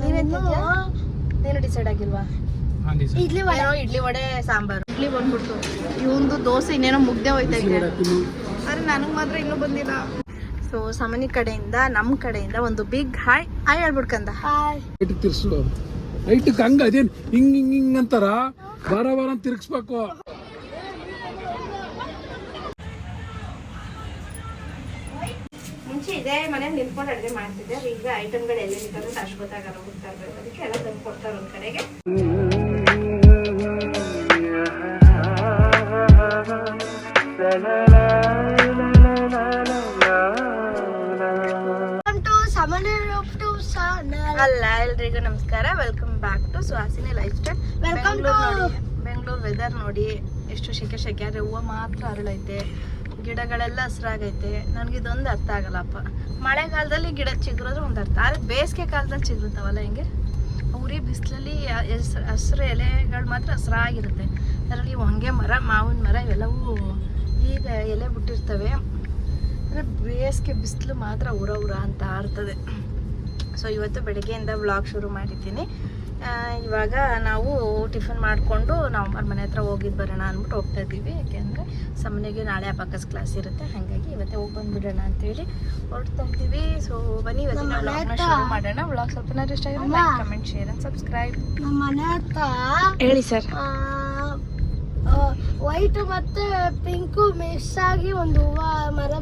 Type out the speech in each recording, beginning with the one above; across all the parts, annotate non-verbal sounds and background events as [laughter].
ತಿಂತ್ಯಾ? ನೀನು ಡಿಸೈಡ್ ಆಗಿಲ್ವಾ? ಇಡ್ಲಿ ವಡೆ. ಇಡ್ಲಿ ವಡೆ ಸಾಂಬಾರು. ಇಡ್ಲಿ ಬಂದ್ಬಿಡ್ತು. ಇವೊಂದು ದೋಸೆ ಇನ್ನೇನೋ ಮುಗ್ದೆ ಹೋಯ್ತೈತೆ ಅರೆ ನನಗೆ ಮಾತ್ರ ಇನ್ನೂ ಬಂದಿಲ್ಲ. ಸೊ ಸಾಮಾನ್ಯ ಕಡೆಯಿಂದ ನಮ್ಮ ಕಡೆಯಿಂದ ಒಂದು ಬಿಗ್ ಹಾಯ್ ಹಾಯ್ ಹೇಳ್ಬಿಡ್ಕಂದ ಹಾಯ್ ತಿರ್ಸು ರೈಟ್ ಹಂಗ ಅದೇನ್ ಹಿಂಗ್ ಹಿಂಗ್ ಹಿಂಗ್ ಅಂತಾರ? ಬಾರ ಬಾರ ಅಂತ ತಿರ್ಗಿಸ್ಬೇಕು ಮುಂಚೆ ಇದೇ ಮನೆ ನಿಂತ್ಕೊಂಡು ಅಡುಗೆ ಮಾಡ್ತಿದ್ದೆ. ಈಗ ಐಟಮ್ಗಳು ಎಲ್ಲಿ ನಿಂತಾರೆ ಅಷ್ಟು ಗೊತ್ತಾಗಲ್ಲ ಹೋಗ್ತಾ ಇರ್ಬೇಕು ಅದಕ್ಕೆ ಎಲ್ಲ ತಂದು ಕೊಡ್ತಾರೆ ಒಂದು ಕಡೆಗೆ. ಟು ಚಾನಲ್ ಅಲ್ಲ ಎಲ್ರಿಗೂ ನಮಸ್ಕಾರ. Welcome back to Suhasini lifestyle Bengaluru ನೋಡಿ ಬೆಂಗಳೂರು ವೆದರ್ ನೋಡಿ ಎಷ್ಟು ಶೆಕೆ ಶೆಕೆ. ಆದರೆ ಹೂವು ಮಾತ್ರ ಅರಳೈತೆ. ಗಿಡಗಳೆಲ್ಲ ಹಸ್ರಾಗೈತೆ. ನನಗೆ ಇದೊಂದು ಅರ್ಥ ಆಗಲ್ಲಪ್ಪ. ಮಳೆಗಾಲದಲ್ಲಿ ಗಿಡ ಚಿಗುರಿದ್ರೆ ಒಂದು ಅರ್ಥ. ಆದರೆ ಬೇಸಿಗೆ ಕಾಲದಲ್ಲಿ ಚಿಗುರುತ್ತಾವಲ್ಲ ಹಿಂಗೆ? ಉರಿ ಬಿಸಿಲಲ್ಲಿ ಹಸಿರು ಎಲೆಗಳು ಮಾತ್ರ ಹಸ್ರಾಗಿರುತ್ತೆ. ಅದರಲ್ಲಿ ಹೊಂಗೆ ಮರ, ಮಾವಿನ ಮರ ಇವೆಲ್ಲವೂ ಈಗ ಎಲೆ ಬಿಟ್ಟಿರ್ತವೆ. ಅಂದರೆ ಬೇಸಿಗೆ ಬಿಸಿಲು ಮಾತ್ರ ಉರ ಉರ ಅಂತ ಆರ್ತದೆ. ಸೊ ಇವತ್ತು ಬೆಳಗ್ಗೆಯಿಂದ ವ್ಲಾಗ್ ಶುರು ಮಾಡಿದ್ದೀನಿ. ಇವಾಗ ನಾವು ಟಿಫನ್ ಮಾಡಿಕೊಂಡು ನಾವು ಮನೆ ಹತ್ರ ಹೋಗಿದ್ದು ಬರೋಣ ಅಂದ್ಬಿಟ್ಟು ಹೋಗ್ತಾ ಇದ್ದೀವಿ. ಯಾಕೆಂದರೆ ಸಮನಿಗೆ ನಾಳೆ ಅಬಾಕಸ್ ಕ್ಲಾಸ್ ಇರುತ್ತೆ. ಹಾಗಾಗಿ ಇವತ್ತೇ ಹೋಗಿ ಬಂದ್ಬಿಡೋಣ ಅಂತೇಳಿ ಹೊರಡ್ತಾ ಇದ್ದೀವಿ ಸೊ ಬನ್ನಿ ಇವತ್ತಿನ ವ್ಲಾಗ್ನ ಶುರು ಮಾಡೋಣ. ವ್ಲಾಗ್ ಸ್ವಲ್ಪ ಇಷ್ಟ ಆಗಿದೆ. Like comment share and subscribe ನಮ್ಮ ಮನೆ ಹತ್ರ ಹೇಳಿ ಸರ್ ವೈಟ್ ಮತ್ತೆ ಪಿಂಕು ಮಿಕ್ಸ್ ಆಗಿ ಒಂದು ಹೂವ ಮರ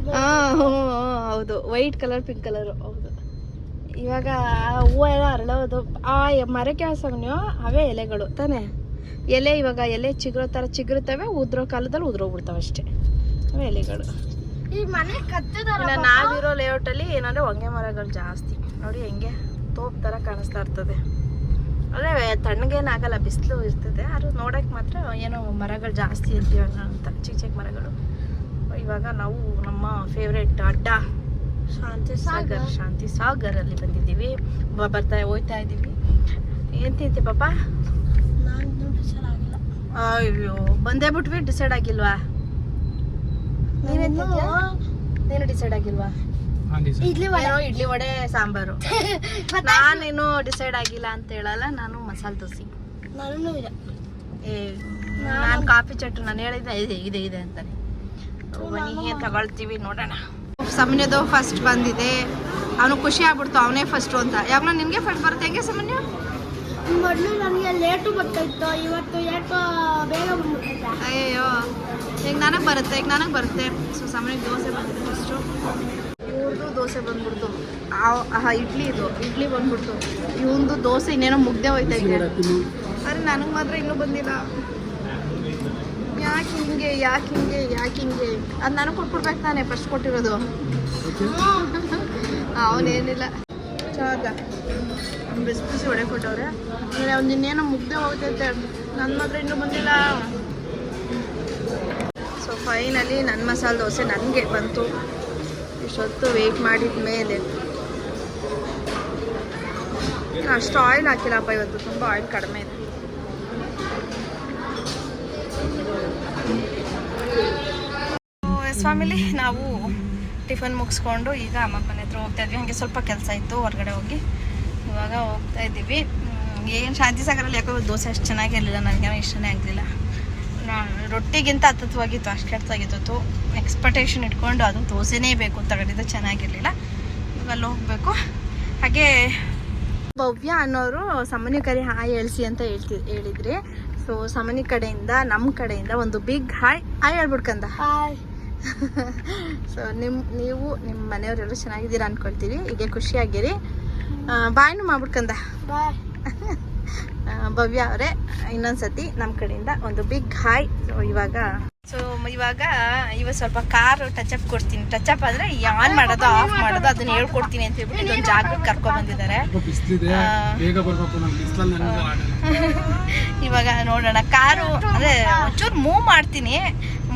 ಹೌದು. ವೈಟ್ ಕಲರ್ ಪಿಂಕ್ ಕಲರ್ ಹೌದು. ಇವಾಗ ಹೂವು ಎಲ್ಲ ಅರಳೋದು ಆ ಮರಕ್ಕೆ ಹಾಸವನ್ಯೋ ಅವೇ ಎಲೆಗಳು ತಾನೇ? ಎಲೆ ಇವಾಗ ಎಲೆ ಚಿಗುರೋ ಥರ ಚಿಗುರುತ್ತವೆ ಉದ್ರೋ ಕಾಲದಲ್ಲಿ ಉದ್ರೋಗ್ಬಿಡ್ತಾವೆ ಅಷ್ಟೇ. ಎಲೆಗಳು. ಈ ಮನೆ ಕತ್ತಿದಾರ ಇನ್ನು ನಾವಿರೋ ಲೇಔಟಲ್ಲಿ ಏನಂದರೆ ಹೊಂಗೆ ಮರಗಳು ಜಾಸ್ತಿ. ನೋಡಿ ಹೆಂಗೆ ತೋಪ್ ಥರ ಕಾಣಿಸ್ತಾ ಇರ್ತದೆ. ಅಂದರೆ ತಣ್ಣಗೇನಾಗಲ್ಲ ಬಿಸಿಲು ಇರ್ತದೆ. ಅದು ನೋಡೋಕೆ ಮಾತ್ರ ಏನೋ ಮರಗಳು ಜಾಸ್ತಿ ಇರ್ತೀವಲ್ಲ ಅಂತ ಚಿಕ್ಕ ಚಿಕ್ಕ ಮರಗಳು. ಇವಾಗ ನಾವು ನಮ್ಮ ಫೇವ್ರೆಟ್ ಅಡ್ಡ ಶಾಂತಿ ಸಾಗರ್. ಸಾಗರ್ ಶಾಂತಿ ಸಾಗರಲ್ಲಿ ಬಂದಿದ್ದೀವಿ. ಬರ್ತಾ ಹೋಯ್ತಾ ಇದ್ದೀವಿ. ಏನ್ ತಿಂತೀವಿ ಪಾಪ? ಅಯ್ಯೋ ಬಂದೇ ಬಿಟ್ವಿ ಡಿಸೈಡ್ ಆಗಿಲ್ವಾ? ನೀನೇನು? ನೀನು ಡಿಸೈಡ್ ಆಗಿಲ್ವಾ? ಇಡ್ಲಿ ವಡೆ. ಇಡ್ಲಿ ವಡೆ ಸಾಂಬಾರು. [laughs] ನಾನೇನು ಡಿಸೈಡ್ ಆಗಿಲ್ಲ ಅಂತ ಹೇಳಲ್ಲ ನಾನು ಮಸಾಲೆ ದೋಸೆ. ನಾನು ಇಲ್ಲ. ಏ ನಾನು ಕಾಫಿ ಚಟ್ ನಾನು ಹೇಳಿದ್ದೆ ಇದೆ ಇದೆ ಇದೆ ಅಂತಾನೆ ತಗೊಳ್ತೀವಿ ನೋಡೋಣ. ಸಮನ್ಯದು ಫಸ್ಟ್ ಬಂದಿದೆ. ಅವನು ಖುಷಿ ಆಗ್ಬಿಡ್ತು ಅವನೇ ಫಸ್ಟು ಅಂತ. ಯಾವಾಗ ನಿನಗೆ ಫಸ್ಟ್ ಬರುತ್ತೆ ಹೆಂಗೆ ಸಮನ್ಯ ಮೊದಲು ನನಗೆ ಲೇಟು ಬರ್ತಾಯಿತ್ತು ಇವತ್ತು ಯಾಕೋ ಬೇಗ ಬಂದ್ಬಿಟ್ಟೈತೆ ಅಯ್ಯೋ ಈಗ ನನಗೆ ಬರುತ್ತೆ ಈಗ ನನಗೆ ಬರುತ್ತೆ. ಸೊ ಸಮಯಕ್ಕೆ ದೋಸೆ ಬಂದಿದೆ ಫಸ್ಟು ಇವ್ರದ್ದು ದೋಸೆ ಬಂದ್ಬಿಡ್ತು. ಆಹಾ ಇಡ್ಲಿ ಇದು ಇಡ್ಲಿ ಬಂದ್ಬಿಡ್ತು. ಇವೊಂದು ದೋಸೆ ಇನ್ನೇನೋ ಮುಗ್ದೆ ಹೋಯ್ತೈತೆ ಅರೆ ನನಗೆ ಮಾತ್ರ ಇನ್ನೂ ಬಂದಿಲ್ಲ. ಯಾಕೆ ಹಿಂಗೆ ಯಾಕೆ ಹಿಂಗೆ ಯಾಕೆ ಹಿಂಗೆ? ಅದು ನನಗೆ ಕೊಟ್ಬಿಡ್ಬೇಕು ತಾನೇ ಫಸ್ಟ್ ಕೊಟ್ಟಿರೋದು. ಅವನೇನಿಲ್ಲ. ಚೆನ್ನಾದ ಬಿಸಿ ಬಿಸಿ ಒಡೆ ಕೊಟ್ಟವ್ರೆ. ಆಮೇಲೆ ಅವ್ನು ಇನ್ನೇನೋ ಮುಗ್ದೆ ಹೋಗ್ತೈತೆ ನನ್ನ ಮಾತ್ರ ಇನ್ನೂ ಬಂದಿಲ್ಲ. ಸೊ ಫೈನಲಿ ನನ್ನ ಮಸಾಲೆ ದೋಸೆ ನನಗೆ ಬಂತು. ಇಷ್ಟೊತ್ತು ವೆಯ್ಟ್ ಮಾಡಿದ ಮೇಲೆ. ಅಷ್ಟು ಆಯಿಲ್ ಹಾಕಿಲ್ಲಪ್ಪ ಇವತ್ತು, ತುಂಬ ಆಯಿಲ್ ಕಡಿಮೆ ಇದೆ. ಸ್ವಾಮಿಲಿ, ನಾವು ಟಿಫನ್ ಮುಗಿಸ್ಕೊಂಡು ಈಗ ಅಮ್ಮ ಮನೆ ಹತ್ರ ಹೋಗ್ತಾ ಇದ್ವಿ. ಹಾಗೆ ಸ್ವಲ್ಪ ಕೆಲಸ ಇತ್ತು, ಹೊರಗಡೆ ಹೋಗಿ. ಇವಾಗ ಹೋಗ್ತಾ ಇದ್ದೀವಿ. ಏನು ಶಾಂತಿ ಸಾಗರಲ್ಲಿ ಯಾಕೋ ದೋಸೆ ಅಷ್ಟು ಚೆನ್ನಾಗಿರಲಿಲ್ಲ ನನಗೇನೋ ಇಷ್ಟನೇ ಆಗಲಿಲ್ಲ. ರೊಟ್ಟಿಗಿಂತ ಹತ್ತತ್ವಾಗಿತ್ತು, ಅಷ್ಟು ಕೆಟ್ಟದಾಗಿತ್ತು. ಎಕ್ಸ್ಪೆಕ್ಟೇಷನ್ ಇಟ್ಕೊಂಡು ಅದು ದೋಸೆನೇ ಬೇಕು. ಅಂತ ತಗೊಂಡಿದ್ದು ಚೆನ್ನಾಗಿರಲಿಲ್ಲ. ಇವಾಗ ಅಲ್ಲಿ ಹೋಗಬೇಕು. ಹಾಗೆ ಭವ್ಯ ಅನ್ನೋರು ಸಾಮಾನ್ಯ ಕರೆ ಹಾಯ್ ಹೇಳ್ಸಿ ಅಂತ ಹೇಳ್ತಿ, ಹೇಳಿದ್ರಿ. ಸೊ ಸಾಮಾನ್ಯ ಕಡೆಯಿಂದ ನಮ್ಮ ಕಡೆಯಿಂದ ಒಂದು ಬಿಗ್ ಹಾಯ್. ಹಾಯ್ ಹೇಳ್ಬಿಡ್ಕಂದ ಹಾಯ್ [laughs] ಸೊ ನಿಮ್ ನೀವು ನಿಮ್ಮ ಮನೆಯವರೆಲ್ಲರೂ ಚೆನ್ನಾಗಿದ್ದೀರಾ ಅನ್ಕೊಳ್ತೀವಿ. ಈಗ ಖುಷಿಯಾಗಿರಿ. ಬಾಯ್ನು ಮಾಡ್ಬಿಡ್ಕಂದ ಬಾಯ್ [laughs] ಭವ್ಯ ಅವರೇ ಇನ್ನೊಂದ್ಸತಿ ನಮ್ಮ ಕಡೆಯಿಂದ ಒಂದು ಬಿಗ್ ಹಾಯ್ ಸೊ ಇವಾಗ ಸೊ ಇವಾಗ ಇವಾಗ ಸ್ವಲ್ಪ ಕಾರ್ ಟಚ್ ಅಪ್ ಕೊಡ್ತೀನಿ. ಟಚ್ ಅಪ್ ಅಂದ್ರೆ ಆನ್ ಮಾಡೋದು ಆಫ್ ಮಾಡೋದು ಅದನ್ನ ಹೇಳ್ಕೊಡ್ತೀನಿ ಅಂತ ಹೇಳ್ಬಿಟ್ಟು ಇದೊಂದು ಜಾಗಕ್ಕೆ ಕರ್ಕೊಂಡ್ ಬಂದಿದ್ದಾರೆ. ಬೇಗ ಬರ್ಬೇಕು ನಾನು ಬಿಸ್ಲಲ್ಲಿ ನನಗೆ ಇವಾಗ ನೋಡೋಣ. ಕಾರು ಅಂದ್ರೆ ಒಂಚೂರು ಮೂವ್ ಮಾಡ್ತೀನಿ.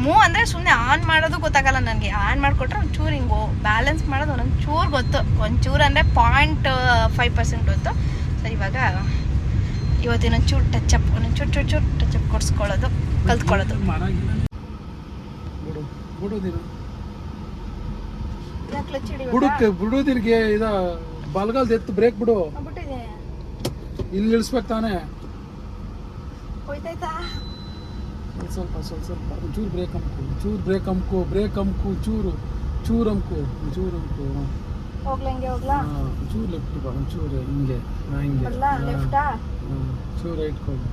ಮೂವ್ ಅಂದ್ರೆ ಸುಮ್ಮನೆ ಆನ್ ಮಾಡೋದು ಗೊತ್ತಾಗಲ್ಲ ನನಗೆ. ಆನ್ ಮಾಡಿಕೊಟ್ರೆ ಒಂಚೂರು ಹಿಂಗೆ ಬ್ಯಾಲೆನ್ಸ್ ಮಾಡೋದು ಒಂದೊಂದು ಚೂರು ಗೊತ್ತು. ಒಂಚೂರು ಅಂದರೆ ಪಾಯಿಂಟ್ ಫೈವ್ ಪರ್ಸೆಂಟ್ ಗೊತ್ತು. ಸೊ ಇವಾಗ ಇವತ್ತಿನ ಚೂರು ಟಚ್ ಅಪ್ ಒಂದೊಂದು ಚೂರು ಚೂರು ಚೂರು ಟಚ್ ಅಪ್ ಕೊಡಿಸ್ಕೊಳ್ಳೋದು ಕಲ್ತ್ಕೊಳ್ಳೋದು. ಬುಡಕ್ಕೆ ಬಿಡುದಿರ್ಗೆ ಇದ ಬಲ್ಗಾಲ್ದ ಎತ್ತು ಬ್ರೇಕ್ ಬಿಡು. ಇಲ್ಲಿ ಇಳಿಸ್ಬೇಕು ತಾನೇ. ಹೋಯ್ತಾಯ್ತಾ? ಒಂದ್ ಸ್ವಲ್ಪ ಸ್ವಲ್ಪ ಸ್ವಲ್ಪ. ಒಂಚೂರು ಬ್ರೇಕ್ ಅಮ್ಕು ಚೂರು ಬ್ರೇಕ್ ಅಮ್ಕು ಬ್ರೇಕ್ ಅಮ್ಕು ಚೂರು ಚೂರು ಅಮ್ಕು ಒಂಚೂರು ಅಮ್ಕು. ಹೋಗ್ಲಾ ಹಿಂಗೆ ಹೋಗ್ಲಾ? ಹಾಂ ಚೂರು ಲೆಫ್ಟ್ ಬಾ ಒಂಚೂರು ಹಿಂಗೆ ಹಾಂ ಹಿಂಗೆ. ಬರ್ಲಾ ಲೆಫ್ಟಾ ಹಾಂ ಚೂರು ರೈಟ್ ಹೋಗು.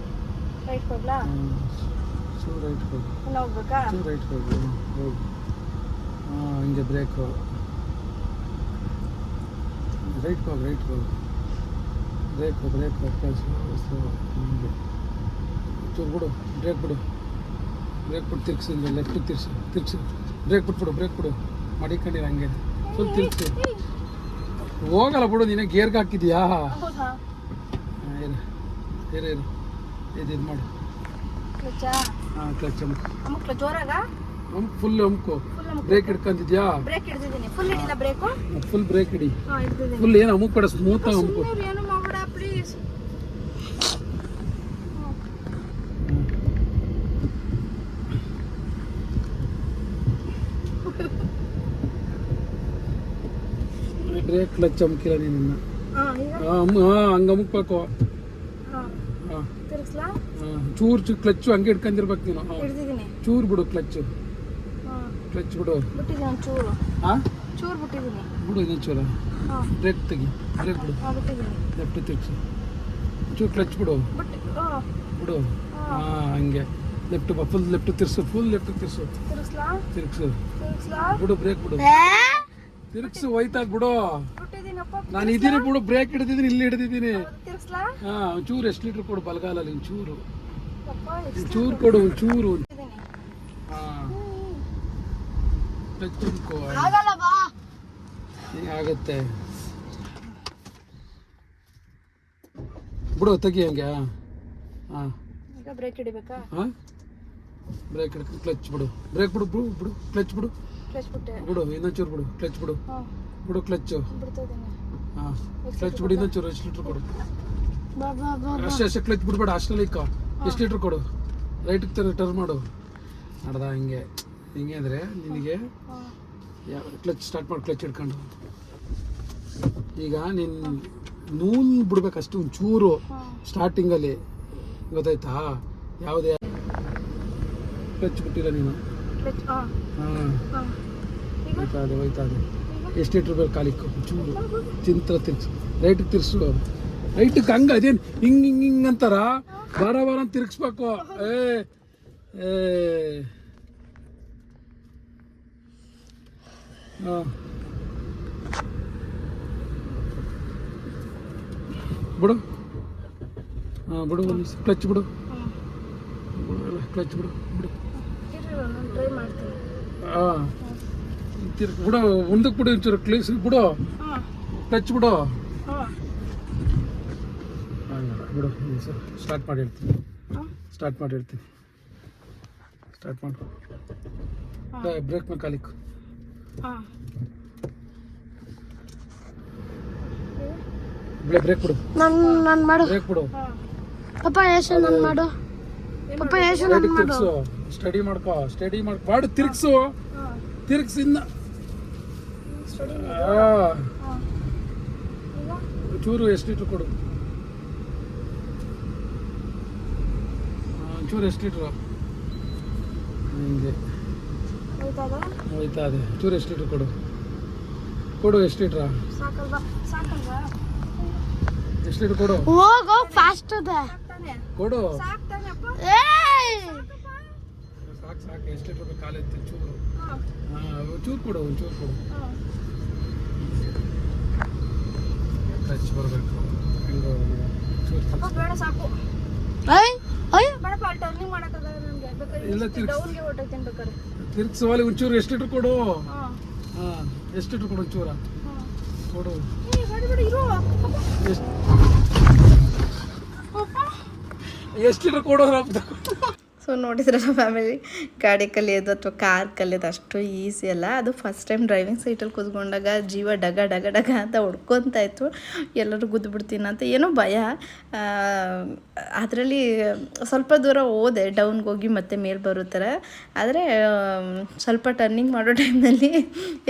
ರೈಟ್ ಹೋಗ್ಲಾ? ಹ್ಞೂ ಚೂರು ರೈಟ್ ಕೊಡು ಹೋಗ್ಬೇಕಾ? ಚೂರು ರೈಟ್ ಹೋಗು ಹೋಗು. ಹಾಂ ಹಿಂಗೆ ಬ್ರೇಕ್ ರೈಟ್ ಕೊಡು ರೈಟ್ ಕೊಡು ಬ್ರೇಕ್ ಬ್ರೇಕ್ ಹಿಂಗೆ ಚೂರು ಬಿಡು ಬ್ರೇಕ್ ಬಿಡು. ಬ್ರೇಕ್ ಬಿಟ್ಟು ತಿರ್ಗಿಸಿ ಲೆಫ್ಟ್ ತಿರ್ಸಿ ತಿರ್ಗಿಸಿ. ಬ್ರೇಕ್ ಬಿಟ್ಬಿಡು ಬ್ರೇಕ್ ಬಿಡು ಮಡಿಕೊಂಡಿರ ಹಂಗೆ. ಫುಲ್ ತಿರ್ಗಿಸಿ. ಹೋಗಲ್ಲ ಬಿಡು ನೀನೇ ಗೇರ್ಗೆ ಹಾಕಿದ್ಯಾ? ಹಾಂ ಇರು. ಇರು ಇದು ಇದು ಮಾಡು. ಹಾಂ ಕ್ಲಚ್ ಅಮ್ಮ ಫುಲ್ ಅಮ್ಕು. ಬ್ರೇಕ್ ಹಿಡ್ಕೊಂಡಿದ್ಯಾ ಫುಲ್ ಬ್ರೇಕು ಹಿಡಿ. ಫುಲ್ ಏನು ಅಮುಕ್ ಬೇಡ ಸ್ಮೂತ್ ಅಮುಕು ಸುಮ್ಮನೆ ಏನು ಮಾಡ್ಬೇಡ ಪ್ಲೀಸ್ ಬ್ರೇಕ್ ಕ್ಲಚ್ ಅಮ್ಕಿಲ್ಲ ನಿನ್ನ ಹಾಂ ಹಂಗೆ ಅಮುಕ್ಬೇಕು ಹಾಂ. ಕ್ಲಚ್ ಚೂರು ಚೂ ಕ್ಲಚ್ಚು ಹಂಗೆ ಇಟ್ಕೊಂಡಿರ್ಬೇಕು ನೀನು. ಚೂರು ಬಿಡು ಕ್ಲಚ್ ಕ್ಲಚ್ ಬಿಡು. ಹಾಂ ಚೂರು. ಬಿಡು ಇನ್ನೊಂದು ಚೂರು. ಬ್ರೇಕ್ ತೆಗಿ. ಬ್ರೇಕ್ ಬಿಡು. ಲೆಫ್ಟ್ ತಿರ್ಸು ಚೂರು ಕ್ಲಚ್ ಬಿಡು. ಬಿಡು. ಹಾಂ. ಹಂಗೆ. ಲೆಫ್ಟ್ ಫುಲ್ ಲೆಫ್ಟ್ ತಿರ್ಸು ಫುಲ್ ಲೆಫ್ಟ್ ತಿರ್ಸು. ತಿರ್ಗ್ಸು ಬಿಡು ಬ್ರೇಕ್ ಬಿಡು. ತಿರ್ಗ್ಸು ಹೋಯ್ತಾ ಬಿಡು. ನಾನು ಇದೀನಿ ಬಿಡು ಬ್ರೇಕ್ ಹಿಡಿದಿದ್ದೀನಿ ಇಲ್ಲಿ ಹಿಡಿದಿದ್ದೀನಿ. ಹಾ ಒಂಚೂರು ಎಷ್ಟು ಲೀಟ್ರ್ ಕೊಡು ಬಲಗಾಲಲ್ಲಿ ಒಂಚೂರು. ಒಂಚೂರು ಕೊಡು ಒಂಚೂರು. ಹಿಂಗಾಗತ್ತೆ ಬಿಡು ತೆಗಿ ಹಂಗೆ. ಹಾ. ಬ್ರೇಕ್ ಹಿಡಿಬೇಕಾ? ಹಾ? ಬ್ರೇಕ್ ಹಿಡ್ಕೊ ಕ್ಲಚ್ ಬಿಡು. ಬ್ರೇಕ್ ಬಿಡು ಬಿಡು ಬಿಡು ಕ್ಲಚ್ ಬಿಡು. ಕ್ಲಚ್ ಬಿಟ್ಟೆ. ಬಿಡು ಇನ್ನೊಂಚೂರು ಬಿಡು ಕ್ಲಚ್ ಬಿಡು. ಬಿಡು ಕ್ಲಚ್ ಹಾಂ. ಕ್ಲಚ್ ಬಿಡು ಇನ್ನೊಂಚೂರು ಎಷ್ಟು ಲೀಟ್ರ್ ಕೊಡು? ಅಷ್ಟೇ ಅಷ್ಟೇ ಕ್ಲಚ್ ಬಿಡ್ಬೇಡ ಅಷ್ಟೇ ಇಕ್ಕ. ಎಷ್ಟು ಲೀಟ್ರ್ ಕೊಡು? ರೈಟ್ ತರ ಟರ್ನ್ ಮಾಡು. ನಡ್ದ ಹಿಂಗೆ. ಹಿಂಗೆ ಅಂದರೆ ನಿನಗೆ ಕ್ಲಚ್ ಸ್ಟಾರ್ಟ್ ಮಾಡಿ ಕ್ಲಚ್ ಹಿಡ್ಕೊಂಡು. ಈಗ ನೀನು ನೂಲ್ ಬಿಡ್ಬೇಕು ಅಷ್ಟು ಒಂಚೂರು ಸ್ಟಾರ್ಟಿಂಗಲ್ಲಿ ಗೊತ್ತಾಯ್ತಾ? ಯಾವುದೇ ಕ್ಲಚ್ ಬಿಟ್ಟಿಲ್ಲ ನೀನು. ಕ್ಲಚ್ ಹಾಂ ಹಾಂ ಹಾಂ ಈಗ ಹೋಯ್ತಾ ಇದೆ ಹೋಯ್ತಾ ಇದೆ ಎಷ್ಟು ಲೀಟ್ರ್ ಬೇಕು ಕಾಲಿಕ್ಕು ಚೂರು. ಚಿಂತ್ರ ತಿರ್ಸು ರೈಟಿಗೆ ತಿರ್ಸು ರೈಟಿಗೆ ಹಂಗೆ ಅದೇನು? ಹಿಂಗೆ ಹಿಂಗೆ ಹಿಂಗೆ ಅಂತಾರ? ಬಾರ ಬಾರ ಅಂತ ತಿರ್ಗಿಸ್ಬೇಕು. ಏ ಏ. ಹಾಂ. ಬಿಡು. ಹಾಂ ಬಿಡು ಒಂದು ಕ್ಲಚ್ ಬಿಡು. ಹಾಂ. ಕ್ಲಚ್ ಬಿಡು ಬಿಡು. ಇರು ನಾನು ಟ್ರೈ ಮಾಡ್ತೀನಿ. ಹಾಂ ತಿರ್ಗಿ ಬಿಡು ಮುಂದಕ್ಕೆ ಬಿಡು ಒಂಚೂರು ಕ್ಲೀಸ್ ಬಿಡು. ಟಚ್ ಕ್ಲಚ್ ಬಿಡು. ಬಿಡು ಸರ್ ಸ್ಟಾರ್ಟ್ ಮಾಡಿ ಹೇಳ್ತೀನಿ ಹಾಂ ಸ್ಟಾರ್ಟ್ ಮಾಡಿ. ಹೇಳ್ತೀನಿ ಸ್ಟಾರ್ಟ್ ಮಾಡು ಬ್ರೇಕ್ ಮೇಲೆ ಕಾಲಿಕ್ಕು. ಹಾಂ. ಬ್ರೇಕ್ ಬಿಡು. ನನ್ ನನ್ ಮಾಡು. ಬ್ರೇಕ್ ಬಿಡು. ಹಾಂ. ಪಪ್ಪ ಯಶು ನನ್ ಮಾಡು. ಪಪ್ಪ ಯಶು ನನ್ ರೈಟಿಗೆ ಮಾಡು. ತಿರ್ಗ್ಸು. ಸ್ಟಡಿ ಮಾಡ್ಕೋ. ಸ್ಟಡಿ ಮಾಡ್ಕೊ ಮಾಡು ತಿರ್ಗ್ಸು. ಸ್ಟಡಿ ಈಗ? ಚೂರು ಎಷ್ಟು ಲೀಟ್ರ್ ಕೊಡು. ಆ, ಚೂರು ಎಷ್ಟು ಲೀಟ್ರು ಹಿಂಗೆ. ಹೋಯ್ತದ? ಹೋಯ್ತಾ ಇದೆ ಚೂರು ಎಷ್ಟು ಲೀಟ್ರ್ ಕೊಡು. ಕೊಡು ಎಷ್ಟು ಲೀಟ್ರಾ ಸಾಕಲ್ವಾ? ಸಾಕಲ್ವಾ? ಎಷ್ಟು ಲೀಟ್ರ್ ಕೊಡು. ಹೋಗೋ ಫಾಸ್ಟ್ ಕೊಡು ಅಪ್ಪ ಏಯ್ ಸಾಕು ಸಾಕು ಎಷ್ಟು ಎತ್ತಿ ಚೂರು ಚೂರು ಕೊಡು ಒಂದು ಚೂರು ಕೊಡು. ಹಾಂ. ಟಚ್ ಬರಬೇಕು. ಹಿಂಗೆ ಚೂರು ಅಪ್ಪ ಬೇಡ ಸಾಕು. ಇಲ್ಲ, ತಿರ್ಗ್ಸುವಲ್ಲಿ ಒಂಚೂರು ಎಷ್ಟು ಲೀಟ್ರ್ ಕೊಡು. ಹಾಂ. ಹಾಂ ಎಷ್ಟು ಲೀಟ್ರ್ ಕೊಡು ಒಂಚೂರ. ಹಾಂ. ಕೊಡು. ಏ ಬೇಡ ಬೇಡ ಇರು. ಎಷ್ಟು ಅಪ್ಪ. ಎಷ್ಟು ಲೀಟ್ರ್ ಕೊಡು ಸೊ ನೋಡಿದ್ರಲ್ಲ ಫ್ಯಾಮಿಲಿ ಗಾಡಿ ಕಲಿಯೋದು ಅಥವಾ ಕಾರ್ ಕಲಿಯೋದು ಅಷ್ಟು ಈಸಿ ಅಲ್ಲ. ಅದು ಫಸ್ಟ್ ಟೈಮ್ ಡ್ರೈವಿಂಗ್ ಸೀಟಲ್ಲಿ ಕೂತ್ಕೊಂಡಾಗ ಜೀವ ಡಗ ಡಗ ಡಗ ಅಂತ ಹೊಡ್ಕೊತಾ ಇತ್ತು. ಎಲ್ಲರೂ ಗುದ್ದುಬಿಡ್ತೀನಿ ಅಂತ ಏನೋ ಭಯ. ಅದರಲ್ಲಿ ಸ್ವಲ್ಪ ದೂರ ಹೋದೆ ಡೌನ್ಗೆ ಹೋಗಿ ಮತ್ತೆ ಮೇಲೆ ಬರೋ ಥರ. ಆದರೆ ಸ್ವಲ್ಪ ಟರ್ನಿಂಗ್ ಮಾಡೋ ಟೈಮ್ನಲ್ಲಿ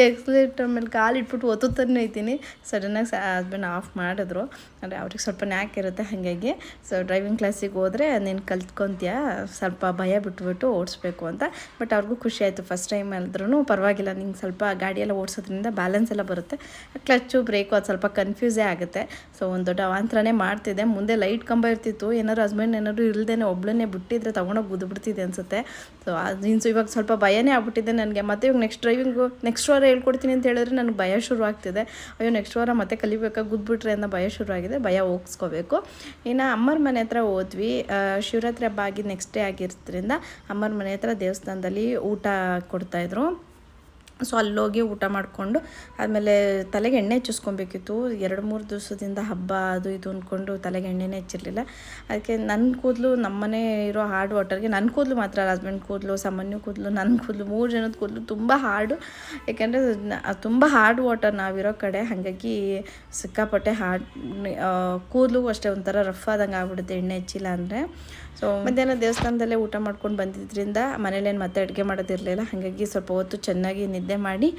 ಎಕ್ಸ್ಲೇಟರ್ ಮೇಲೆ ಕಾಲು ಇಟ್ಬಿಟ್ಟು ಒತ್ತುತ್ತಾನೆ ಐತೀನಿ ಸಡನ್ನಾಗಿ ಹಸ್ಬೆಂಡ್ ಆಫ್ ಮಾಡಿದ್ರು. ಅಂದರೆ ಅವ್ರಿಗೆ ಸ್ವಲ್ಪ ನ್ಯಾಕ್ ಇರುತ್ತೆ ಹಾಗಾಗಿ. ಸೊ ಡ್ರೈವಿಂಗ್ ಕ್ಲಾಸಿಗೆ ಹೋದರೆ ನೀನು ಕಲ್ತ್ಕೊತೀಯ? ಸ್ವಲ್ಪ ಭಯ ಬಿಟ್ಬಿಟ್ಟು ಓಡಿಸ್ಬೇಕು ಅಂತ. ಬಟ್ ಅವ್ರಿಗೂ ಖುಷಿ ಆಯಿತು ಫಸ್ಟ್ ಟೈಮ್ ಆದ್ರೂ ಪರವಾಗಿಲ್ಲ, ನಿಂಗೆ ಸ್ವಲ್ಪ ಗಾಡಿಯೆಲ್ಲ ಓಡಿಸೋದ್ರಿಂದ ಬ್ಯಾಲೆನ್ಸ್ ಎಲ್ಲ ಬರುತ್ತೆ. ಕ್ಲಚ್ಚು ಬ್ರೇಕು ಅದು ಸ್ವಲ್ಪ ಕನ್ಫ್ಯೂಸೇ ಆಗುತ್ತೆ. ಸೊ ಒಂದು ದೊಡ್ಡ ಅವಾಂತರನೇ ಮಾಡ್ತಿದ್ದೆ. ಮುಂದೆ ಲೈಟ್ ಕಂಬ ಇರ್ತಿತ್ತು. ಏನಾದ್ರು ಹಸ್ಬೆಂಡ್ ಏನಾದ್ರು ಇಲ್ದೇನೆ ಒಬ್ಳನ್ನೇ ಬಿಟ್ಟಿದ್ರೆ ತೊಗೊಂಡೋಗಿ ಗುದ್ದು ಬಿಡ್ತಿದ್ದೆ ಅನಿಸುತ್ತೆ. ಸೊ ಅದು ಇವಾಗ ಸ್ವಲ್ಪ ಭಯನೇ ಆಗ್ಬಿಟ್ಟಿದೆ ನನಗೆ. ಮತ್ತೆ ಇವಾಗ ನೆಕ್ಸ್ಟ್ ಡ್ರೈವಿಂಗು ನೆಕ್ಸ್ಟ್ ವಾರ ಹೇಳ್ಕೊಡ್ತೀನಿ ಅಂತ ಹೇಳಿದ್ರೆ ನನಗೆ ಭಯ ಶುರು ಆಗ್ತಿದೆ. ಅಯ್ಯೋ ನೆಕ್ಸ್ಟ್ ವಾರ ಮತ್ತೆ ಕಲಿಬೇಕಾ? ಗುದ್ಬಿಟ್ರೆ ಅಂತ ಭಯ ಶುರುವಾಗಿದೆ ಭಯ ಹೋಗಿಸ್ಕೋಬೇಕು. ಇನ್ನು ಅಮ್ಮರ ಮನೆ ಹತ್ರ ಹೋದ್ವಿ. ಶಿವರಾತ್ರಿ ಹಬ್ಬ ಆಗಿ ನೆಕ್ಸ್ಟ್ ಡೇ ಆಗಿರೋದ್ರಿಂದ ಅಮ್ಮನ ಮನೆ ಹತ್ರ ದೇವಸ್ಥಾನದಲ್ಲಿ ಊಟ ಕೊಡ್ತಾಯಿದ್ರು ಸೊ ಅಲ್ಲೋಗಿ ಊಟ ಮಾಡಿಕೊಂಡು ಆಮೇಲೆ ತಲೆಗೆ ಎಣ್ಣೆ ಹಚ್ಚಿಸ್ಕೊಬೇಕಿತ್ತು. ಎರಡು ಮೂರು ದಿವಸದಿಂದ ಹಬ್ಬ ಅದು ಇದು ಅಂದ್ಕೊಂಡು ತಲೆಗೆ ಎಣ್ಣೆನೇ ಹಚ್ಚಿರಲಿಲ್ಲ. ಅದಕ್ಕೆ ನನ್ನ ಕೂದಲು ನಮ್ಮನೆ ಇರೋ ಹಾರ್ಡ್ ವಾಟರ್ಗೆ ನನ್ನ ಕೂದಲು ಮಾತ್ರ ಹಸ್ಬೆಂಡ್ ಕೂದಲು, ಸಾಮಾನ್ಯ ಕೂದಲು ನನ್ನ ಕೂದಲು, ಮೂರು ಜನದ ಕೂದಲು ತುಂಬ ಹಾರ್ಡು ಯಾಕೆಂದರೆ ತುಂಬ ಹಾರ್ಡ್ ವಾಟರ್ ನಾವಿರೋ ಕಡೆ, ಹಾಗಾಗಿ ಸಿಕ್ಕಾಪಟ್ಟೆ ಹಾರ್ಡ್ ಕೂದಲು ಅಷ್ಟೇ ಒಂಥರ ರಫ್ ಆದಂಗೆ ಆಗ್ಬಿಡುತ್ತೆ ಎಣ್ಣೆ ಹಚ್ಚಿಲ್ಲ ಅಂದರೆ. ಸೊ ಮಧ್ಯಾಹ್ನ ದೇವಸ್ಥಾನದಲ್ಲೇ ಊಟ ಮಾಡ್ಕೊಂಡು ಬಂದಿದ್ದರಿಂದ ಮನೇಲೇನು ಮತ್ತೆ ಅಡುಗೆ ಮಾಡೋದಿರಲಿಲ್ಲ. ಹಾಗಾಗಿ ಸ್ವಲ್ಪ ಹೊತ್ತು ಚೆನ್ನಾಗಿ ನಿದ್ದೆ ಮಾಡಿ,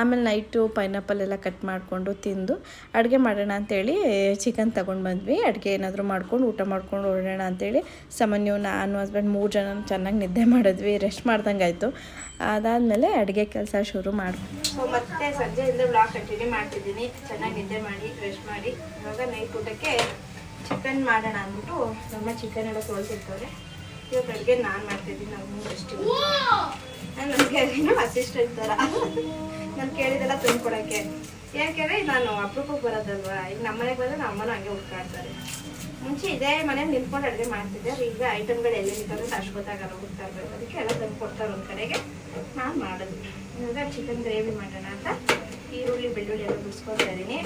ಆಮೇಲೆ ನೈಟು ಪೈನಾಪಲ್ ಎಲ್ಲ ಕಟ್ ಮಾಡಿಕೊಂಡು ತಿಂದು ಅಡುಗೆ ಮಾಡೋಣ ಅಂತೇಳಿ ಚಿಕನ್ ತೊಗೊಂಡು ಬಂದ್ವಿ. ಅಡುಗೆ ಏನಾದರೂ ಮಾಡ್ಕೊಂಡು, ಊಟ ಮಾಡ್ಕೊಂಡು ಹೊರಡೋಣ ಅಂತೇಳಿ ಸಾಮಾನ್ಯ ನಾನು ಹಸ್ಬೆಂಡ್ ಮೂರು ಜನ ಚೆನ್ನಾಗಿ ನಿದ್ದೆ ಮಾಡಿದ್ವಿ ರೆಸ್ಟ್ ಮಾಡ್ದಂಗೆ ಆಯಿತು. ಅದಾದಮೇಲೆ ಅಡುಗೆ ಕೆಲಸ ಶುರು ಮಾಡಿ ಸೊ ಮತ್ತೆ ಸಂಜೆಯಿಂದ ಬ್ಲಾಗ್ ಕಂಟಿನ್ಯೂ ಮಾಡ್ತಿದ್ದೀನಿ. ಚೆನ್ನಾಗಿ ನಿದ್ದೆ ಮಾಡಿ ರೆಸ್ಟ್ ಮಾಡಿ. ಇವಾಗ ನೈಟ್ ಊಟಕ್ಕೆ ಚಿಕನ್ ಮಾಡೋಣ ಅಂದ್ಬಿಟ್ಟು ನಮ್ಮ ಚಿಕನ್ ಎಲ್ಲ ತೊಳ್ತಿರ್ತಾರೆ ಅಡುಗೆ ನಾನು ಮಾಡ್ತಿದ್ದೀನಿ ನಾವು ಮೂರಷ್ಟು ನಾನು ನನಗೆ ಏನೋ ಅಸಿಸ್ಟೆಂಟ್ ಥರ ನಾನು ಕೇಳಿದೆಲ್ಲ ತಂದ್ಕೊಡೋಕ್ಕೆ ಯಾಕೆಂದರೆ ನಾನು ಅಪರೂಪಕ್ಕೆ ಬರೋದಲ್ವಾ? ಈಗ ನಮ್ಮ ಮನೆಗೆ ಬಂದರೆ ನಮ್ಮ ಅಮ್ಮನೂ ಹಂಗೆ ಹುಡ್ಕಾಡ್ತಾರೆ. ಮುಂಚೆ ಇದೇ ಮನೇಲಿ ನಿಂತ್ಕೊಂಡು ಅಡುಗೆ ಮಾಡ್ತಿದ್ದೆ ಈಗ ಐಟಮ್ಗಳು ಎಲ್ಲಿ ನಿಂತಾರೆ ಅಷ್ಟು ಗೊತ್ತಾಗಲ್ಲ ಹುಡ್ತಾ ಇರ್ಬೇಕು. ಅದಕ್ಕೆ ಎಲ್ಲ ತಂದು ಕೊಡ್ತಾರೆ ಒಂದು ಕಡೆಗೆ. ನಾನು ಮಾಡೋದು. ಇವಾಗ ಚಿಕನ್ ಗ್ರೇವಿ ಮಾಡೋಣ ಅಂತ. ಈರುಳ್ಳಿ ಬೆಳ್ಳುಳ್ಳಿ ಎಲ್ಲ ಬಿಡಿಸ್ಕೊಳ್ತಾ ಇದ್ದೀನಿ.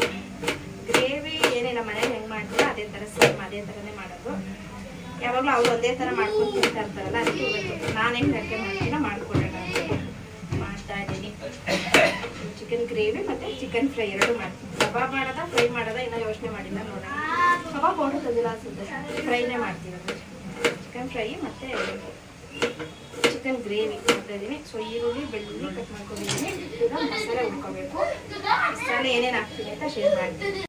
ಗ್ರೇವಿ ಏನಿಲ್ಲ ಮನೇಲಿ ಹೆಂಗೆ ಮಾಡ್ತೀರೋ ಅದೇ ಥರ ಸೇಮ್ ಅದೇ ಥರನೇ ಮಾಡೋದು. ಯಾವಾಗಲೂ ಅವ್ರು ಒಂದೇ ಥರ ಮಾಡ್ಕೊಂಡು ತಿಂತಾ ಇರ್ತಾರಲ್ಲ, ಅದಕ್ಕೆ ನಾನೇ ಅಡುಗೆ ಮಾಡ್ತೀನ ಮಾಡ್ಕೊಡೋಣ ಮಾಡ್ತಾ ಇದ್ದೀನಿ. ಚಿಕನ್ ಗ್ರೇವಿ ಮತ್ತು ಚಿಕನ್ ಫ್ರೈ ಎರಡು ಮಾಡ್ತೀನಿ. ಕಬಾಬ್ ಮಾಡೋದಾ ಫ್ರೈ ಮಾಡೋದ ಇನ್ನೂ ಯೋಚನೆ ಮಾಡಿಲ್ಲ, ನೋಡೋಣ. ಕಬಾಬ್ ಪೌಡರ್ ತಂದಿಲ್ಲ ಅನ್ಸುತ್ತೆ. ಫ್ರೈನೇ ಮಾಡ್ತೀವಿ ಚಿಕನ್ ಫ್ರೈ ಮತ್ತು ಚಿಕನ್ ಗ್ರೇವಿ ಮಾಡ್ತಾ ಇದ್ದೀನಿ. ಸೊ ಈರುಳ್ಳಿ, ಬೆಳ್ಳುಳ್ಳಿ ಕಟ್ ಮಾಡ್ಕೊಂಡಿದ್ದೀನಿ. ಮಸಾಲೆ ಉಳ್ಕೋಬೇಕು ಮಸಾಲೆ ಏನೇನು ಹಾಕ್ತೀನಿ ಅಂತ ಶೇರ್ ಮಾಡ್ತೀನಿ.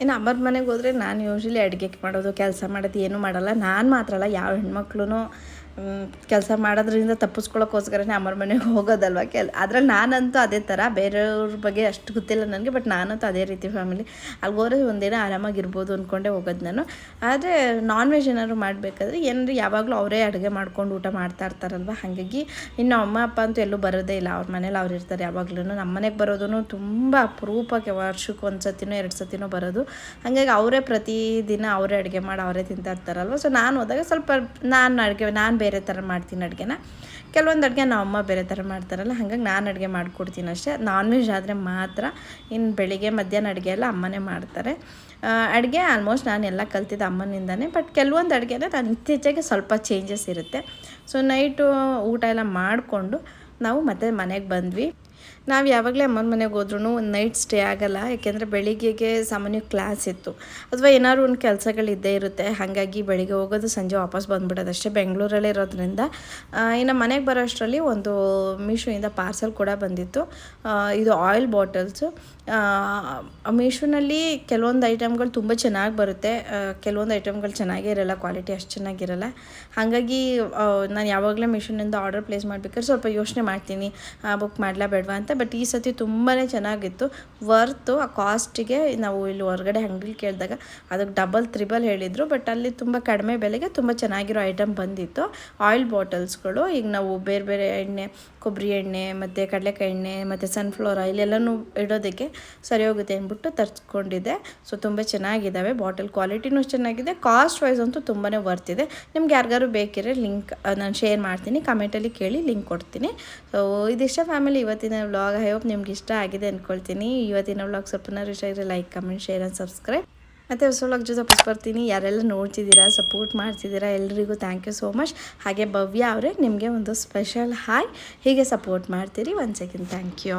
ಇನ್ನು ಅಮ್ಮರ ಮನೆಗೆ ಹೋದರೆ ನಾನು ಯೂಶ್ವಲಿ ಅಡುಗೆ ಮಾಡೋದು, ಕೆಲಸ ಮಾಡೋದು ಏನೂ ಮಾಡಲ್ಲ. ನಾನು ಮಾತ್ರ ಅಲ್ಲ, ಯಾವ ಹೆಣ್ಮಕ್ಳು ಕೆಲಸ ಮಾಡೋದ್ರಿಂದ ತಪ್ಪಿಸ್ಕೊಳ್ಳೋಕ್ಕೋಸ್ಕರನೇ ಅಮ್ಮರ ಮನೆಗೆ ಹೋಗೋದಲ್ವ ಕೆಲ್, ಅದ್ರಲ್ಲಿ ನಾನಂತೂ ಅದೇ ಥರ ಬೇರೆಯವ್ರ ಬಗ್ಗೆ ಅಷ್ಟು ಗೊತ್ತಿಲ್ಲ ನನಗೆ ಬಟ್ ನಾನಂತೂ ಅದೇ ರೀತಿ ಫ್ಯಾಮಿಲಿ ಅಲ್ಲಿ ಹೋದ್ರೆ ಒಂದಿನ ಆರಾಮಾಗಿರ್ಬೋದು ಅಂದ್ಕೊಂಡೇ ಹೋಗೋದು ನಾನು. ಆದರೆ ನಾನ್ ವೆಜ್ ಏನಾದ್ರು ಮಾಡಬೇಕಾದ್ರೆ ಏನಾದ್ರು ಯಾವಾಗಲೂ ಅವರೇ ಅಡುಗೆ ಮಾಡ್ಕೊಂಡು ಊಟ ಮಾಡ್ತಾ ಇರ್ತಾರಲ್ವ? ಹಾಗಾಗಿ ಇನ್ನು ಅಮ್ಮ, ಅಪ್ಪ ಅಂತೂ ಎಲ್ಲೂ ಬರೋದೇ ಇಲ್ಲ. ಅವ್ರ ಮನೇಲಿ ಅವ್ರು ಇರ್ತಾರೆ ಯಾವಾಗ್ಲೂ ನಮ್ಮ ಮನೆಗೆ ಬರೋದೂ ತುಂಬ ಅಪರೂಪಕ್ಕೆ ವರ್ಷಕ್ಕೆ ಒಂದು ಸತಿನೋ, ಎರಡು ಸತಿನೋ ಬರೋದು. ಹಾಗಾಗಿ ಅವರೇ ಪ್ರತಿದಿನ ಅವರೇ ಅಡುಗೆ ಮಾಡಿ ಅವರೇ ತಿಂತಾ ಇರ್ತಾರಲ್ವ? ಸೊ ನಾನು ಹೋದಾಗ ಸ್ವಲ್ಪ ನಾನು ಅಡುಗೆ, ನಾನು ಬೇರೆ ಥರ ಮಾಡ್ತೀನಿ ಅಡುಗೆನ. ಕೆಲವೊಂದು ಅಡುಗೆ ನಮ್ಮ ಅಮ್ಮ ಬೇರೆ ಥರ ಮಾಡ್ತಾರಲ್ಲ, ಹಾಗಾಗಿ ನಾನು ಅಡುಗೆ ಮಾಡಿಕೊಡ್ತೀನಿ ಅಷ್ಟೇ. ನಾನ್ ವೆಜ್ ಆದರೆ ಮಾತ್ರ ಇನ್ನು ಬೆಳಿಗ್ಗೆ, ಮಧ್ಯಾಹ್ನ ಅಡುಗೆ ಎಲ್ಲ ಅಮ್ಮನೇ ಮಾಡ್ತಾರೆ. ಅಡುಗೆ ಆಲ್ಮೋಸ್ಟ್ ನಾನು ಎಲ್ಲ ಕಲ್ತಿದ್ದೆ ಅಮ್ಮನಿಂದನೇ ಬಟ್ ಕೆಲವೊಂದು ಅಡುಗೆನ ನಾನು ಇತ್ತೀಚೆಗೆ ಸ್ವಲ್ಪ ಚೇಂಜಸ್ ಇರುತ್ತೆ. ಸೊ ನೈಟು ಊಟ ಎಲ್ಲ ಮಾಡಿಕೊಂಡು ನಾವು ಮತ್ತೆ ಮನೆಗೆ ಬಂದ್ವಿ. ನಾವು ಯಾವಾಗಲೇ ಅಮ್ಮನ ಮನೆಗೆ ಹೋದ್ರೂ ಒಂದು ನೈಟ್ ಸ್ಟೇ ಆಗಲ್ಲ, ಯಾಕೆಂದರೆ ಬೆಳಿಗ್ಗೆಗೆ ಸಾಮಾನ್ಯ ಕ್ಲಾಸ್ ಇತ್ತು. ಅಥವಾ ಏನಾದ್ರು ಒಂದು ಕೆಲಸಗಳಿದ್ದೇ ಇರುತ್ತೆ, ಹಾಗಾಗಿ ಬೆಳಿಗ್ಗೆ ಹೋಗೋದು ಸಂಜೆ ವಾಪಸ್ ಬಂದ್ಬಿಡೋದು ಅಷ್ಟೇ. ಬೆಂಗಳೂರಲ್ಲೇ ಇರೋದ್ರಿಂದ ಇನ್ನು ಮನೆಗೆ ಬರೋ ಅಷ್ಟರಲ್ಲಿ ಒಂದು ಮೀಶೋಯಿಂದ ಪಾರ್ಸಲ್ ಕೂಡ ಬಂದಿತ್ತು. ಇದು ಆಯಿಲ್ ಬಾಟಲ್ಸು ಮೀಶೋನಲ್ಲಿ ಕೆಲವೊಂದು ಐಟಮ್ಗಳು ತುಂಬ ಚೆನ್ನಾಗಿ ಬರುತ್ತೆ. ಕೆಲವೊಂದು ಐಟಮ್ಗಳು ಚೆನ್ನಾಗೇ ಇರಲ್ಲ, ಕ್ವಾಲಿಟಿ ಅಷ್ಟು ಚೆನ್ನಾಗಿರಲ್ಲ ಹಾಗಾಗಿ ನಾನು ಯಾವಾಗಲೇ ಮೀಶೋನಿಂದ ಆರ್ಡರ್ ಪ್ಲೇಸ್ ಮಾಡ್ಬೇಕಾದ್ರೆ ಸ್ವಲ್ಪ ಯೋಚನೆ ಮಾಡ್ತೀನಿ. ಬುಕ್ ಮಾಡಲಾ ಬೇಡವಾ ಅಂತ. ಬಟ್ ಈ ಸತಿ ತುಂಬಾ ಚೆನ್ನಾಗಿತ್ತು. ವರ್ತು, ಆ ಕಾಸ್ಟಿಗೆ ನಾವು ಇಲ್ಲಿ ಹೊರಗಡೆ ಅಂಗಡಿಲಿ ಕೇಳಿದಾಗ ಅದಕ್ಕೆ ಡಬಲ್, ತ್ರಿಬಲ್ ಹೇಳಿದರು. ಬಟ್ ಅಲ್ಲಿ ತುಂಬ ಕಡಿಮೆ ಬೆಲೆಗೆ ತುಂಬ ಚೆನ್ನಾಗಿರೋ ಐಟಮ್ ಬಂದಿತ್ತು. ಆಯಿಲ್ ಬಾಟಲ್ಸ್ಗಳು, ಈಗ ನಾವು ಬೇರೆ ಬೇರೆ ಎಣ್ಣೆ, ಕೊಬ್ಬರಿ ಎಣ್ಣೆ, ಮತ್ತು ಕಡಲೆಕಾಯಿ ಎಣ್ಣೆ, ಮತ್ತು ಸನ್ಫ್ಲವರ್ ಆಯಿಲ್ ಎಲ್ಲನೂ ಇಡೋದಕ್ಕೆ ಸರಿ ಹೋಗುತ್ತೆ ಅಂದ್ಬಿಟ್ಟು ತರಿಸ್ಕೊಂಡಿದ್ದೆ ಸೊ ತುಂಬ ಚೆನ್ನಾಗಿದ್ದಾವೆ ಬಾಟಲ್ ಕ್ವಾಲಿಟಿನೂ ಚೆನ್ನಾಗಿದೆ. ಕಾಸ್ಟ್ ವೈಸ್ ಅಂತೂ ತುಂಬಾ ಇದೆ. ನಿಮ್ಗೆ ಯಾರಿಗಾರು ಬೇಕಿದ್ರೆ ಲಿಂಕ್ ನಾನು ಶೇರ್ ಮಾಡ್ತೀನಿ. ಕಮೆಂಟಲ್ಲಿ ಕೇಳಿ ಲಿಂಕ್ ಕೊಡ್ತೀನಿ. ಸೊ ಇದಿಷ್ಟ ಫ್ಯಾಮಿಲಿ ಇವತ್ತಿನ ವ್ಲಾಗ್ ಐ ಹೋಪ್ ನಿಮ್ಗೆ ಇಷ್ಟ ಆಗಿದೆ ಅಂದ್ಕೊಳ್ತೀನಿ ಇವತ್ತಿನ ವ್ಲಾಗ್ ಸ್ವಲ್ಪ ಇಷ್ಟ ಇದ್ರೆ like comment share and subscribe ಮತ್ತು ವ್ಲಾಗ್ ಜೊತೆ ವಾಪಸ್ ಬರ್ತೀನಿ. ಯಾರೆಲ್ಲ ನೋಡ್ತಿದ್ದೀರಾ ಸಪೋರ್ಟ್ ಮಾಡ್ತಿದ್ದೀರಾ, ಎಲ್ರಿಗೂ ಥ್ಯಾಂಕ್ ಯು ಸೋ ಮಚ್ ಹಾಗೆ ಭವ್ಯ ಅವರೇ, ನಿಮಗೆ ಒಂದು ಸ್ಪೆಷಲ್ ಹಾಯ್ ಹೀಗೆ ಸಪೋರ್ಟ್ ಮಾಡ್ತೀರಿ. One second thank you